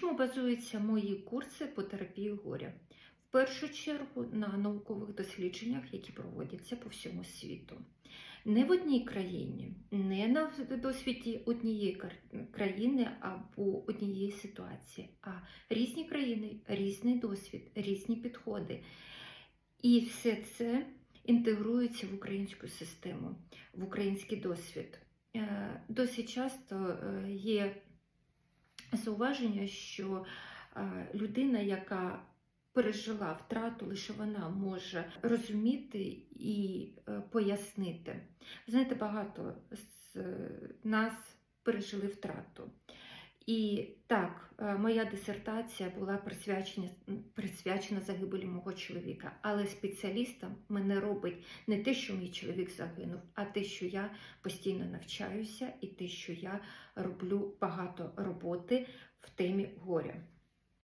чому базуються мої курси по терапії горя? В першу чергу на наукових дослідженнях, які проводяться по всьому світу. Не в одній країні, не на досвіді однієї країни або однієї ситуації, а різні країни, різний досвід, різні підходи. І все це інтегрується в українську систему, в український досвід. Е, Досить часто е, є зауваження, що е, людина, яка пережила втрату, лише вона може розуміти і е, пояснити. Знаєте, багато з нас пережили втрату. І так, е, моя дисертація була присвячена, присвячена загибелі мого чоловіка, але спеціалістом мене робить не те, що мій чоловік загинув, а те, що я постійно навчаюся, і те, що я роблю багато роботи в темі горя.